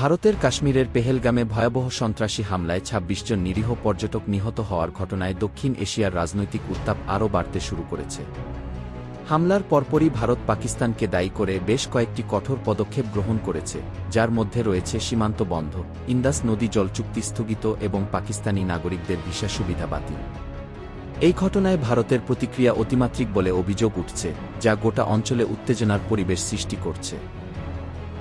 ভারতের কাশ্মীরের পেহেলগামে ভয়াবহ সন্ত্রাসী হামলায় ২৬ জন নিরীহ পর্যটক নিহত হওয়ার ঘটনায় দক্ষিণ এশিয়ার রাজনৈতিক উত্তাপ আরও বাড়তে শুরু করেছে। হামলার পরপরই ভারত পাকিস্তানকে দায়ী করে বেশ কয়েকটি কঠোর পদক্ষেপ গ্রহণ করেছে, যার মধ্যে রয়েছে সীমান্ত বন্ধ, ইন্দাস নদী জল চুক্তি স্থগিত এবং পাকিস্তানি নাগরিকদের ভিসা সুবিধা বাতিল। এই ঘটনায় ভারতের প্রতিক্রিয়া অতিমাত্রিক বলে অভিযোগ উঠছে, যা গোটা অঞ্চলে উত্তেজনার পরিবেশ সৃষ্টি করছে।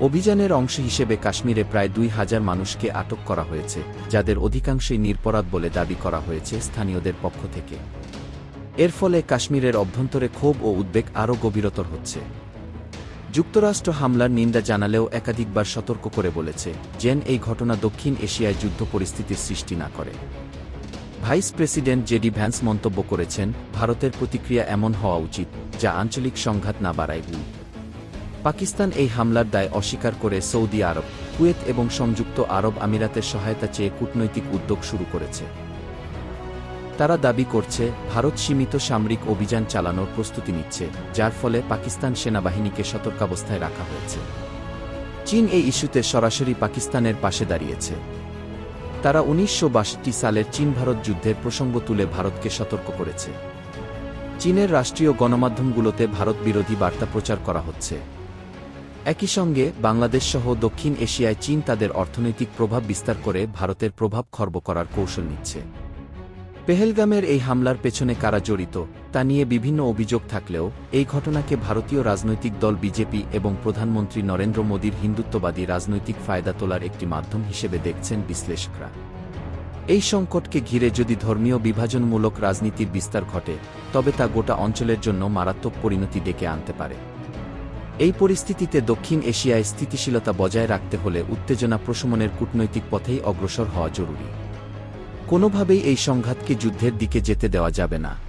অভিযানের অংশ হিসেবে কাশ্মীরে প্রায় দুই হাজার মানুষকে আটক করা হয়েছে, যাদের অধিকাংশই নিরপরাধ বলে দাবি করা হয়েছে স্থানীয়দের পক্ষ থেকে। এর ফলে কাশ্মীরের অভ্যন্তরে ক্ষোভ ও উদ্বেগ আরও গভীরতর হচ্ছে। যুক্তরাষ্ট্র হামলার নিন্দা জানালেও একাধিকবার সতর্ক করে বলেছে, যেন এই ঘটনা দক্ষিণ এশিয়ায় যুদ্ধ পরিস্থিতির সৃষ্টি না করে। ভাইস প্রেসিডেন্ট জেডি ভ্যান্স মন্তব্য করেছেন, ভারতের প্রতিক্রিয়া এমন হওয়া উচিত, যা আঞ্চলিক সংঘাত না বাড়ায় পাকিস্তান এই হামলার দায় অস্বীকার করে সৌদি আরব, কুয়েত এবং সংযুক্ত আরব আমিরাতের সহায়তা চেয়ে কূটনৈতিক উদ্যোগ শুরু করেছে। তারা দাবি করছে, ভারত সীমিত সামরিক অভিযান চালানোর প্রস্তুতি নিচ্ছে, যার ফলে পাকিস্তান সেনাবাহিনীকে সতর্কাবস্থায় রাখা হয়েছে। চীন এই ইস্যুতে সরাসরি পাকিস্তানের পাশে দাঁড়িয়েছে। তারা উনিশশো বাষট্টি সালের চীন ভারত যুদ্ধের প্রসঙ্গ তুলে ভারতকে সতর্ক করেছে। চীনের রাষ্ট্রীয় গণমাধ্যমগুলোতে ভারত বিরোধী বার্তা প্রচার করা হচ্ছে। একই সঙ্গে বাংলাদেশ সহ দক্ষিণ এশিয়ায় চীন তাদের অর্থনৈতিক প্রভাব বিস্তার করে ভারতের প্রভাব খর্ব করার কৌশল নিচ্ছে। পেহেলগামের এই হামলার পেছনে কারা জড়িত, তা নিয়ে বিভিন্ন অভিযোগ থাকলেও, এই ঘটনাকে ভারতীয় রাজনৈতিক দল বিজেপি এবং প্রধানমন্ত্রী নরেন্দ্র মোদীর হিন্দুত্ববাদী রাজনৈতিক ফায়দা তোলার একটি মাধ্যম হিসেবে দেখছেন বিশ্লেষকরা। এই সংকটকে ঘিরে যদি ধর্মীয় বিভাজনমূলক রাজনীতির বিস্তার ঘটে, তবে তা গোটা অঞ্চলের জন্য মারাত্মক পরিণতি ডেকে আনতে পারে। এই পরিস্থিতিতে দক্ষিণ এশিয়ায় স্থিতিশীলতা বজায় রাখতে হলে উত্তেজনা প্রশমনের কূটনৈতিক পথেই অগ্রসর হওয়া জরুরি। কোনোভাবেই এই সংঘাতকে যুদ্ধের দিকে যেতে দেওয়া যাবে না।